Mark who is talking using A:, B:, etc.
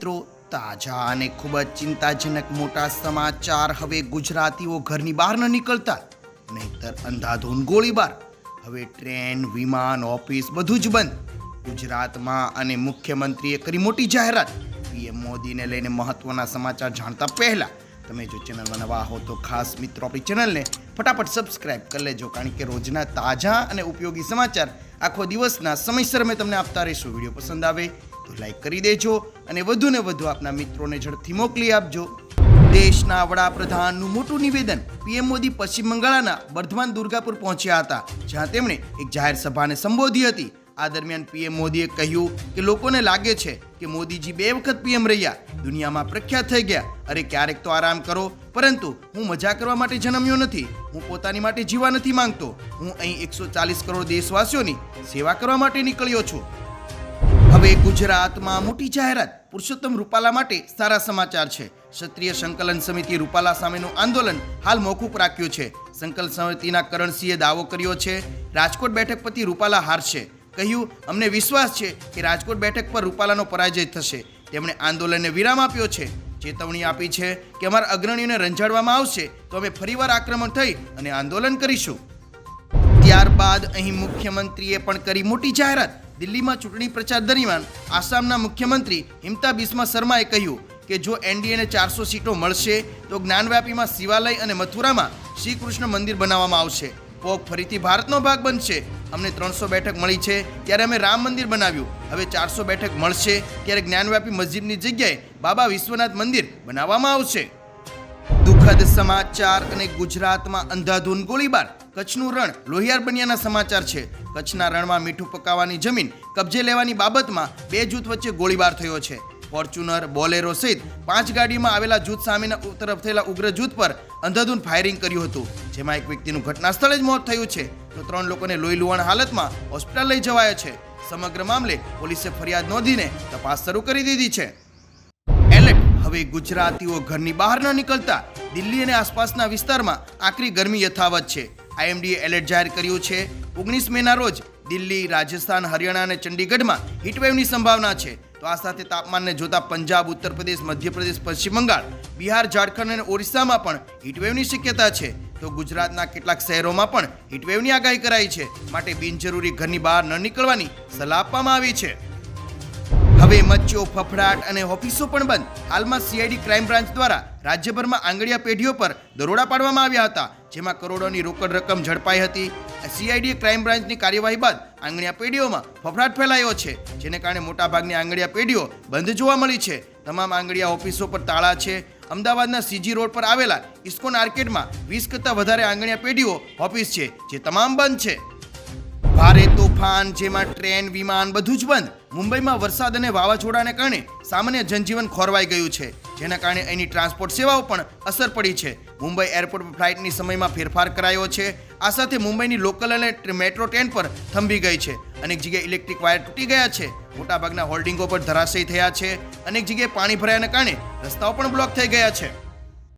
A: મિત્રો, તાજા અને ખૂબ જ ચિંતાજનક મોટા સમાચાર. હવે ગુજરાતીઓ ઘરની બહાર ન નીકળતા, નહીતર અંધાધૂન ગોળીબાર. હવે ટ્રેન, વિમાન, ઓફિસ બધું જ બંધ. ગુજરાતમાં અને મુખ્યમંત્રીએ કરી મોટી જાહેરાત. પીએમ મોદીને લઈને મહત્વના સમાચાર જાણતા પહેલા, તમે જો ચેનલમાં નવા હો તો ખાસ મિત્રો આપણી ચેનલને ફટાફટ સબસ્ક્રાઇબ કરી લેજો, કારણ કે રોજના તાજા અને ઉપયોગી સમાચાર આખો દિવસના સમયસર અમે તમને આપતા રહીશું. વીડિયો પસંદ આવે તો લાઈક કરી દેજો અને વધુ ને વધુ આપના મિત્રોને ઝડપથી મોકલી આપજો. દેશના વડાપ્રધાનનું મોટું નિવેદન પીએમ મોદી પશ્ચિમ બંગાળના બર્ધમાન દુર્ગાપુર પહોંચ્યા હતા, જ્યાં તેમણે એક જાહેર સભાને સંબોધી હતી. આ દરમિયાન પીએમ મોદીએ કહ્યું કે લોકોને લાગે છે કે મોદીજી બે વખત પીએમ રહ્યા દુનિયામાં પ્રખ્યાત થઈ ગયા. અરે ક્યારેક તો આરામ કરો, પરંતુ હું મજા કરવા માટે જન્મ્યો નથી. હું પોતાની માટે જીવા નથી માંગતો. હું અહીં એકસો ચાલીસ કરોડ દેશવાસીઓની સેવા કરવા માટે નીકળ્યો છું. હવે ગુજરાતમાં મોટી જાહેરાત. પુરુષોત્તમ રૂપાલા માટે સારા સમાચાર છે. ક્ષત્રિય સંકલન સમિતિ રૂપાલા સામેનું આંદોલન હાલ મોકૂફ રાખ્યું છે. સંકલન સમિતિના કરણસિંહે દાવો કર્યો છે, રાજકોટ બેઠક પરથી રૂપાલા હારશે. કહ્યું, અમને વિશ્વાસ છે કે રાજકોટ બેઠક પર રૂપાલાનો પરાજય થશે. તેમણે આંદોલનને વિરામ આપ્યો છે. ચેતવણી આપી છે કે અમારા અગ્રણીઓને રંજાડવામાં આવશે, તો અમે ફરીવાર આક્રમણ થઈ અને આંદોલન કરીશું. ત્યારબાદ અહીં મુખ્યમંત્રીએ પણ કરી મોટી જાહેરાત. દિલ્હીમાં ચૂંટણી પ્રચાર દરમિયાન આસામના મુખ્યમંત્રી હિમતા બિસ્મા શર્માએ કહ્યું કે જો એનડીએને ચારસો સીટો મળશે, તો જ્ઞાનવ્યાપીમાં શિવાલય અને મથુરામાં શ્રી કૃષ્ણ મંદિર બનાવવામાં આવશે. પોક ફરીથી ભારતનો ભાગ બનશે. અમને ત્રણસો બેઠક મળી છે, ત્યારે અમે રામ મંદિર બનાવ્યું. હવે ચારસો બેઠક મળશે, ત્યારે જ્ઞાનવ્યાપી મસ્જિદની જગ્યાએ બાબા વિશ્વનાથ મંદિર બનાવવામાં આવશે. દુઃખદ સમાચાર અને ગુજરાતમાં અંધાધૂન ગોળીબાર. કચ્છનું રણ લોહિયાર બન્યાના સમાચાર છે. કચ્છના રણમાં મીઠું પકાવવાની જમીન કબજે લેવાની બાબતમાં બે જૂથ વચ્ચે ગોળીબાર થયો છે. ફોર્ચ્યુનર બોલેરો સહિત પાંચ ગાડીમાં આવેલા જૂથ સામેના તરફ થયેલા ઉગ્ર જૂથ પર અંધાધૂન ફાયરિંગ કર્યું હતું. જેમાં એક વ્યક્તિનું ઘટના સ્થળે જ મોત થયું છે. તો ત્રણ લોકોને લોહી લુવાણ હાલતમાં હોસ્પિટલ લઈ જવાયા છે. સમગ્ર મામલે પોલીસે ફરિયાદ નોંધીને તપાસ શરૂ કરી દીધી છે. એલર્ટ. હવે ગુજરાતીઓ ઘરની બહાર ન નીકળતા દિલ્હી અને આસપાસના વિસ્તારમાં આકરી ગરમી યથાવત છે. આઈએમડીએ એલર્ટ જાહેર કર્યું છે. ઓગણીસ મેના રોજ દિલ્હી, રાજસ્થાન, હરિયાણા અને ચંડીગઢમાં હીટવેવની સંભાવના છે. તો આ સાથે તાપમાનને જોતા પંજાબ, ઉત્તર પ્રદેશ મધ્યપ્રદેશ પશ્ચિમ બંગાળ, બિહાર, ઝારખંડ અને ઓરિસ્સામાં પણ હીટવેવની શક્યતા છે. તો ગુજરાતના કેટલાક શહેરોમાં પણ હીટવેવની આગાહી કરાઈ છે. માટે બિનજરૂરી ઘરની બહાર ન નીકળવાની સલાહ આપવામાં આવી છે. હવે મચ્છીઓ, ફફડાટ અને ઓફિસો પણ બંધ. હાલમાં સીઆઈડી ક્રાઇમ બ્રાન્ચ દ્વારા રાજ્યભરમાં આંગળીયા પેઢીઓ પર દરોડા પાડવામાં આવ્યા હતા, જેમાં કરોડોની રોકડ રકમ ઝડપાઈ હતી. સીઆઈડી ક્રાઇમ બ્રાન્ચની કાર્યવાહી બાદ આંગણીયા પેઢીઓમાં ફફડાટ ફેલાયો છે, જેને કારણે મોટાભાગની આંગણીયા પેઢીઓ બંધ જોવા મળી છે. તમામ આંગળીયા ઓફિસો પર તાળા છે. અમદાવાદના સીજી રોડ પર આવેલા ઇસ્કોન આર્કેડમાં વીસ કરતાં વધારે આંગણીયા પેઢીઓ ઓફિસ છે, જે તમામ બંધ છે. ભારે તોફાન, જેમાં ટ્રેન, વિમાન બધું જ બંધ. મુંબઈમાં વરસાદ અને વાવાઝોડાને કારણે સામાન્ય જનજીવન ખોરવાઈ ગયું છે, જેના કારણે અહીંની ટ્રાન્સપોર્ટ સેવાઓ પણ અસર પડી છે. મુંબઈ એરપોર્ટ પર ફ્લાઇટની સમયમાં ફેરફાર કરાયો છે. આ સાથે મુંબઈની લોકલ અને મેટ્રો ટ્રેન પર થંભી ગઈ છે. અનેક જગ્યાએ ઇલેક્ટ્રિક વાયર તૂટી ગયા છે. મોટાભાગના હોલ્ડિંગો પર ધરાશયી થયા છે. અનેક જગ્યાએ પાણી ભરાયાને કારણે રસ્તાઓ પણ બ્લોક થઈ ગયા છે.